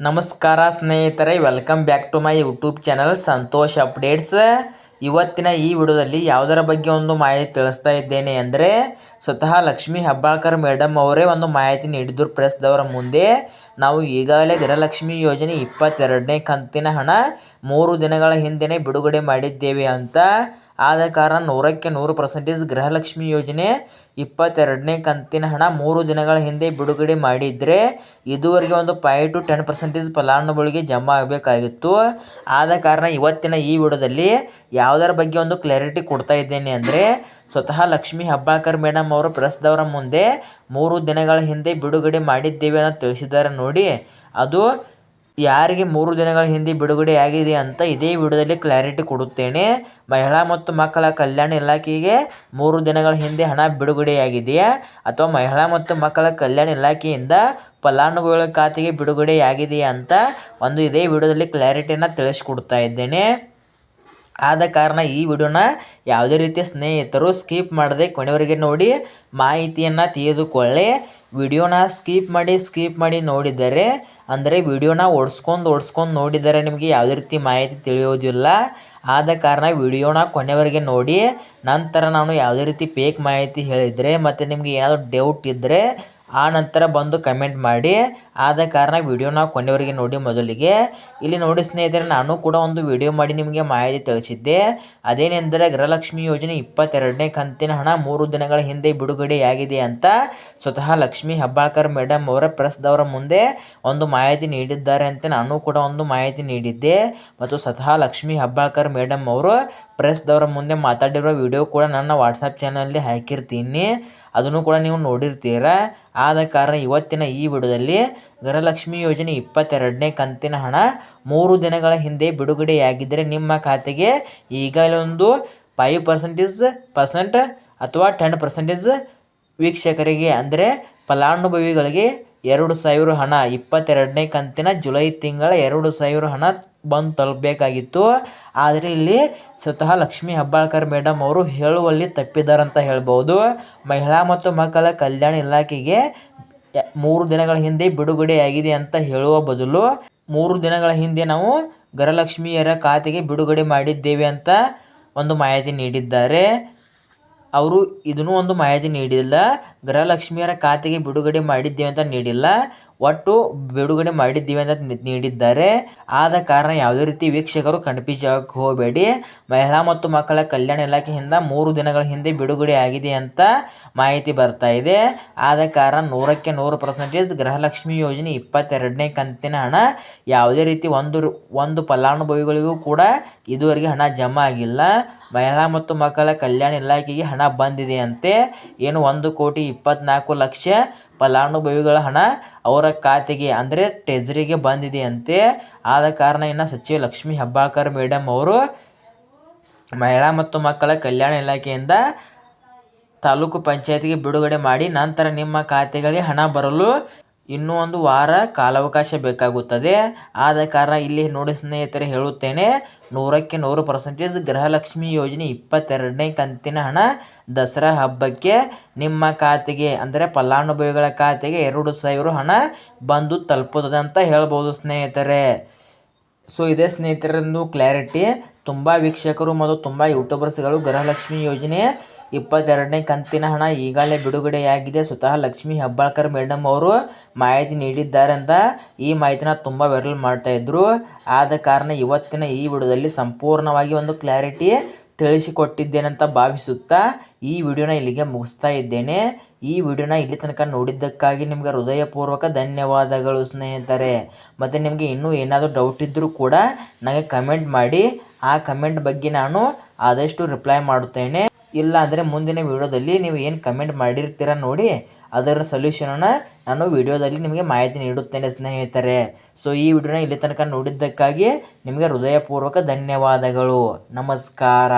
ನಮಸ್ಕಾರ ಸ್ನೇಹಿತರೆ welcome back to my YouTube channel Santosh updates ಇವತ್ತಿನ ಈ ವಿಡಿಯೋದಲ್ಲಿ ಯಾವುದರ ಬಗ್ಗೆ ಒಂದು ಮಾಹಿತಿ ತಿಳಿಸ್ತಾ ಇದ್ದೇನೆ ಅಂದರೆ, ಸ್ವತಃ ಲಕ್ಷ್ಮೀ ಹೆಬ್ಬಾಳ್ಕರ್ ಮೇಡಮ್ ಅವರೇ ಒಂದು ಮಾಹಿತಿ ನೀಡಿದ್ರು ಪ್ರೆಸ್ದವರ ಮುಂದೆ. ನಾವು ಈಗಾಗಲೇ ಗೃಹಲಕ್ಷ್ಮಿ ಯೋಜನೆ ಇಪ್ಪತ್ತೆರಡನೇ ಕಂತಿನ ಹಣ ಮೂರು ದಿನಗಳ ಹಿಂದೆಯೇ ಬಿಡುಗಡೆ ಮಾಡಿದ್ದೇವೆ ಅಂತ. ಆದ ಕಾರಣ ನೂರಕ್ಕೆ ನೂರು ಪರ್ಸೆಂಟೇಜ್ ಗೃಹಲಕ್ಷ್ಮಿ ಯೋಜನೆ ಇಪ್ಪತ್ತೆರಡನೇ ಕಂತಿನ ಹಣ ಮೂರು ದಿನಗಳ ಹಿಂದೆ ಬಿಡುಗಡೆ ಮಾಡಿದರೆ ಇದುವರೆಗೆ ಒಂದು ಫೈವ್ ಟು ಟೆನ್ ಪರ್ಸೆಂಟೇಜ್ ಫಲಾನುಭವಿಗೆ ಜಮಾ ಆಗಬೇಕಾಗಿತ್ತು. ಆದ ಕಾರಣ ಇವತ್ತಿನ ಈ ವಿಡಿಯೋದಲ್ಲಿ ಯಾವುದರ ಬಗ್ಗೆ ಒಂದು ಕ್ಲಾರಿಟಿ ಕೊಡ್ತಾ ಇದ್ದೇನೆ ಅಂದರೆ ಸ್ವತಃ ಲಕ್ಷ್ಮಿ ಹಬ್ಬಾಕರ್ ಮೇಡಮ್ ಅವರು ಪ್ರೆಸ್ದವರ ಮುಂದೆ ಮೂರು ದಿನಗಳ ಹಿಂದೆ ಬಿಡುಗಡೆ ಮಾಡಿದ್ದೇವೆ ಅಂತ ತಿಳಿಸಿದ್ದಾರೆ ನೋಡಿ. ಅದು ಯಾರಿಗೆ ಮೂರು ದಿನಗಳ ಹಿಂದೆ ಬಿಡುಗಡೆಯಾಗಿದೆ ಅಂತ ಇದೇ ವಿಡಿಯೋದಲ್ಲಿ ಕ್ಲಾರಿಟಿ ಕೊಡುತ್ತೇನೆ. ಮಹಿಳಾ ಮತ್ತು ಮಕ್ಕಳ ಕಲ್ಯಾಣ ಇಲಾಖೆಗೆ ಮೂರು ದಿನಗಳ ಹಿಂದೆ ಹಣ ಬಿಡುಗಡೆಯಾಗಿದೆಯಾ? ಅಥವಾ ಮಹಿಳಾ ಮತ್ತು ಮಕ್ಕಳ ಕಲ್ಯಾಣ ಇಲಾಖೆಯಿಂದ ಫಲಾನುಭವಿಗಳ ಖಾತೆಗೆ ಬಿಡುಗಡೆಯಾಗಿದೆಯಾ ಅಂತ ಒಂದು ಇದೇ ವಿಡಿಯೋದಲ್ಲಿ ಕ್ಲಾರಿಟಿಯನ್ನು ತಿಳಿಸ್ಕೊಡ್ತಾ ಇದ್ದೇನೆ. ಆದ ಕಾರಣ ಈ ವಿಡಿಯೋನ ಯಾವುದೇ ರೀತಿಯ ಸ್ನೇಹಿತರು ಸ್ಕಿಪ್ ಮಾಡದೆ ಕೊನೆವರೆಗೆ ನೋಡಿ ಮಾಹಿತಿಯನ್ನು ತಿಳಿದುಕೊಳ್ಳಿ ವಿಡಿಯೋನ ಸ್ಕಿಪ್ ಮಾಡಿ ಸ್ಕಿಪ್ ಮಾಡಿ ನೋಡಿದರೆ, ಅಂದರೆ ವಿಡಿಯೋನ ಓಡಿಸ್ಕೊಂಡು ಓಡಿಸ್ಕೊಂಡು ನೋಡಿದರೆ ನಿಮಗೆ ಯಾವುದೇ ರೀತಿ ಮಾಹಿತಿ ತಿಳಿಯೋದಿಲ್ಲ. ಆದ ಕಾರಣ ವಿಡಿಯೋನ ಕೊನೆವರೆಗೆ ನೋಡಿ, ನಂತರ ನಾನು ಯಾವುದೇ ರೀತಿ ಪೇಕ್ ಮಾಹಿತಿ ಹೇಳಿದರೆ ಮತ್ತು ನಿಮಗೆ ಏನಾದರೂ ಡೌಟ್ ಇದ್ದರೆ ಆ ನಂತರ ಬಂದು ಕಮೆಂಟ್ ಮಾಡಿ. ಆದ ಕಾರಣ ವಿಡಿಯೋನ ಕೊನೆಯವರೆಗೆ ನೋಡಿ ಮೊದಲಿಗೆ. ಇಲ್ಲಿ ನೋಡಿ ಸ್ನೇಹಿತರೆ, ನಾನು ಕೂಡ ಒಂದು ವಿಡಿಯೋ ಮಾಡಿ ನಿಮಗೆ ಮಾಹಿತಿ ತಿಳಿಸಿದ್ದೆ. ಅದೇನೆಂದರೆ ಗೃಹಲಕ್ಷ್ಮಿ ಯೋಜನೆ ಇಪ್ಪತ್ತೆರಡನೇ ಕಂತಿನ ಹಣ ಮೂರು ದಿನಗಳ ಹಿಂದೆ ಬಿಡುಗಡೆಯಾಗಿದೆ ಅಂತ ಸ್ವತಃ ಲಕ್ಷ್ಮಿ ಹಬ್ಬಾಳ್ಕರ್ ಮೇಡಮ್ ಅವರ ಪ್ರೆಸ್ದವರ ಮುಂದೆ ಒಂದು ಮಾಹಿತಿ ನೀಡಿದ್ದಾರೆ ಅಂತ ನಾನು ಕೂಡ ಒಂದು ಮಾಹಿತಿ ನೀಡಿದ್ದೆ. ಮತ್ತು ಸ್ವತಃ ಲಕ್ಷ್ಮಿ ಹಬ್ಬಾಳ್ಕರ್ ಮೇಡಮ್ ಅವರು ಪ್ರೆಸ್ದವರ ಮುಂದೆ ಮಾತಾಡಿರೋ ವಿಡಿಯೋ ಕೂಡ ನನ್ನ ವಾಟ್ಸಪ್ ಚಾನಲಲ್ಲಿ ಹಾಕಿರ್ತೀನಿ. ಅದನ್ನು ಕೂಡ ನೀವು ನೋಡಿರ್ತೀರ? ಆದ ಕಾರಣ ಇವತ್ತಿನ ಈ ವಿಡಿಯೋದಲ್ಲಿ ಗೃಹಲಕ್ಷ್ಮಿ ಯೋಜನೆ ಇಪ್ಪತ್ತೆರಡನೇ ಕಂತಿನ ಹಣ ಮೂರು ದಿನಗಳ ಹಿಂದೆ ಬಿಡುಗಡೆಯಾಗಿದ್ದರೆ ನಿಮ್ಮ ಖಾತೆಗೆ ಈಗಲೇ ಒಂದು ಫೈವ್ ಪರ್ಸೆಂಟೇಜ್ ಪರ್ಸೆಂಟ್ ಅಥವಾ ಟೆನ್ ಪರ್ಸೆಂಟೇಜ್ ವೀಕ್ಷಕರಿಗೆ, ಅಂದರೆ ಫಲಾನುಭವಿಗಳಿಗೆ ಎರಡು ಸಾವಿರ ಹಣ. ಇಪ್ಪತ್ತೆರಡನೇ ಕಂತಿನ ಜುಲೈ ತಿಂಗಳ ಎರಡು ಸಾವಿರ ಹಣ ಬಂದು ತಲುಪಬೇಕಾಗಿತ್ತು. ಆದರೆ ಇಲ್ಲಿ ಸ್ವತಃ ಲಕ್ಷ್ಮೀ ಹೆಬ್ಬಾಳ್ಕರ್ ಮೇಡಮ್ ಅವರು ಹೇಳುವಲ್ಲಿ ತಪ್ಪಿದ್ದಾರಂತ ಹೇಳ್ಬೋದು. ಮಹಿಳಾ ಮತ್ತು ಮಕ್ಕಳ ಕಲ್ಯಾಣ ಇಲಾಖೆಗೆ ಮೂರು ದಿನಗಳ ಹಿಂದೆ ಬಿಡುಗಡೆಯಾಗಿದೆ ಅಂತ ಹೇಳುವ ಬದಲು ಮೂರು ದಿನಗಳ ಹಿಂದೆ ನಾವು ಗರಲಕ್ಷ್ಮಿಯರ ಖಾತೆಗೆ ಬಿಡುಗಡೆ ಮಾಡಿದ್ದೇವೆ ಅಂತ ಒಂದು ಮಾಹಿತಿ ನೀಡಿದ್ದಾರೆ. ಅವರು ಇದನ್ನು ಒಂದು ಮಾಹಿತಿ ನೀಡಿಲ್ಲ. ಗೃಹಲಕ್ಷ್ಮಿಯರ ಖಾತೆಗೆ ಬಿಡುಗಡೆ ಮಾಡಿದ್ದೇವೆ ಅಂತ ನೀಡಿಲ್ಲ. ಒಟ್ಟು ಬಿಡುಗಡೆ ಮಾಡಿದ್ದೀವಿ ಅಂತ ನೀಡಿದ್ದಾರೆ. ಆದ ಕಾರಣ ಯಾವುದೇ ರೀತಿ ವೀಕ್ಷಕರು ಆಗಕ್ಕೆ ಹೋಗಬೇಡಿ. ಮಹಿಳಾ ಮತ್ತು ಮಕ್ಕಳ ಕಲ್ಯಾಣ ಇಲಾಖೆಯಿಂದ ಮೂರು ದಿನಗಳ ಹಿಂದೆ ಬಿಡುಗಡೆ ಆಗಿದೆ ಅಂತ ಮಾಹಿತಿ ಬರ್ತಾ ಇದೆ. ಆದ ಕಾರಣ ನೂರಕ್ಕೆ ನೂರು ಪರ್ಸೆಂಟೇಜ್ ಗೃಹಲಕ್ಷ್ಮಿ ಯೋಜನೆ ಇಪ್ಪತ್ತೆರಡನೇ ಕಂತಿನ ಹಣ. ಯಾವುದೇ ರೀತಿ ಒಂದು ಒಂದು ಫಲಾನುಭವಿಗಳಿಗೂ ಕೂಡ ಇದುವರೆಗೆ ಹಣ ಜಮಾ ಆಗಿಲ್ಲ. ಮಹಿಳಾ ಮತ್ತು ಮಕ್ಕಳ ಕಲ್ಯಾಣ ಇಲಾಖೆಗೆ ಹಣ ಬಂದಿದೆ ಅಂತೆ ಏನು ಒಂದು ಕೋಟಿ ಇಪ್ಪತ್ನಾಲ್ಕು ಲಕ್ಷ ಫಲಾನುಭವಿಗಳ ಹಣ ಅವರ ಖಾತೆಗೆ, ಅಂದರೆ ಟ್ರೆಜರಿಗೆ ಬಂದಿದೆಯಂತೆ ಆದ ಕಾರಣ ಇನ್ನು ಸಚಿವ ಲಕ್ಷ್ಮಿ ಹೆಬ್ಬಾಳ್ಕರ್ ಮೇಡಮ್ ಅವರು ಮಹಿಳಾ ಮತ್ತು ಮಕ್ಕಳ ಕಲ್ಯಾಣ ಇಲಾಖೆಯಿಂದ ತಾಲೂಕು ಪಂಚಾಯತಿಗೆ ಬಿಡುಗಡೆ ಮಾಡಿ, ನಂತರ ನಿಮ್ಮ ಖಾತೆಗಳಿಗೆ ಹಣ ಬರಲು ಇನ್ನೂ ಒಂದು ವಾರ ಕಾಲಾವಕಾಶ ಬೇಕಾಗುತ್ತದೆ. ಆದ ಕಾರಣ ಇಲ್ಲಿ ನೋಡಿ ಸ್ನೇಹಿತರೆ ಹೇಳುತ್ತೇನೆ, ನೂರಕ್ಕೆ ನೂರು ಪರ್ಸೆಂಟೇಜ್ ಗೃಹಲಕ್ಷ್ಮಿ ಯೋಜನೆ ಇಪ್ಪತ್ತೆರಡನೇ ಕಂತಿನ ಹಣ ದಸರಾ ಹಬ್ಬಕ್ಕೆ. ನಿಮ್ಮ ಖಾತೆಗೆ ಅಂದರೆ ಫಲಾನುಭವಿಗಳ ಖಾತೆಗೆ ಎರಡು ಸಾವಿರ ಹಣ ಬಂದು ತಲುಪುತ್ತದೆ ಅಂತ ಹೇಳ್ಬೋದು ಸ್ನೇಹಿತರೆ. ಸೊ ಇದೇ ಸ್ನೇಹಿತರನ್ನು ಕ್ಲಾರಿಟಿ ತುಂಬ ವೀಕ್ಷಕರು ಮತ್ತು ತುಂಬ ಯೂಟ್ಯೂಬರ್ಸ್ಗಳು ಗೃಹಲಕ್ಷ್ಮಿ ಯೋಜನೆ ಇಪ್ಪತ್ತೆರಡನೇ ಕಂತಿನ ಹಣ ಈಗಾಗಲೇ ಬಿಡುಗಡೆಯಾಗಿದೆ. ಸ್ವತಃ ಲಕ್ಷ್ಮಿ ಹೆಬ್ಬಾಳ್ಕರ್ ಮೇಡಮ್ ಅವರು ಮಾಹಿತಿ ನೀಡಿದ್ದಾರೆ ಅಂತ ಈ ಮಾಹಿತಿನ ತುಂಬ ವೈರಲ್ ಮಾಡ್ತಾಯಿದ್ರು ಆದ ಕಾರಣ ಇವತ್ತಿನ ಈ ವಿಡಿಯೋದಲ್ಲಿ ಸಂಪೂರ್ಣವಾಗಿ ಒಂದು ಕ್ಲಾರಿಟಿ ತಿಳಿಸಿಕೊಟ್ಟಿದ್ದೇನಂತ ಭಾವಿಸುತ್ತಾ ಈ ವಿಡಿಯೋನ ಇಲ್ಲಿಗೆ ಮುಗಿಸ್ತಾ ಇದ್ದೇನೆ. ಈ ವಿಡಿಯೋನ ಇಲ್ಲಿ ತನಕ ನೋಡಿದ್ದಕ್ಕಾಗಿ ನಿಮಗೆ ಹೃದಯಪೂರ್ವಕ ಧನ್ಯವಾದಗಳು ಸ್ನೇಹಿತರೆ. ಮತ್ತು ನಿಮಗೆ ಇನ್ನೂ ಏನಾದರೂ ಡೌಟ್ ಇದ್ದರೂ ಕೂಡ ನನಗೆ ಕಮೆಂಟ್ ಮಾಡಿ. ಆ ಕಮೆಂಟ್ ಬಗ್ಗೆ ನಾನು ಆದಷ್ಟು ರಿಪ್ಲೈ ಮಾಡುತ್ತೇನೆ. ಇಲ್ಲ ಅಂದರೆ ಮುಂದಿನ ವಿಡಿಯೋದಲ್ಲಿ ನೀವು ಏನು ಕಮೆಂಟ್ ಮಾಡಿರ್ತೀರ ನೋಡಿ ಅದರ ಸೊಲ್ಯೂಷನನ್ನು ನಾನು ವಿಡಿಯೋದಲ್ಲಿ ನಿಮಗೆ ಮಾಹಿತಿ ನೀಡುತ್ತೇನೆ ಸ್ನೇಹಿತರೆ. ಸೊ ಈ ವಿಡಿಯೋನ ಇಲ್ಲಿ ತನಕ ನೋಡಿದ್ದಕ್ಕಾಗಿ ನಿಮಗೆ ಹೃದಯಪೂರ್ವಕ ಧನ್ಯವಾದಗಳು. ನಮಸ್ಕಾರ.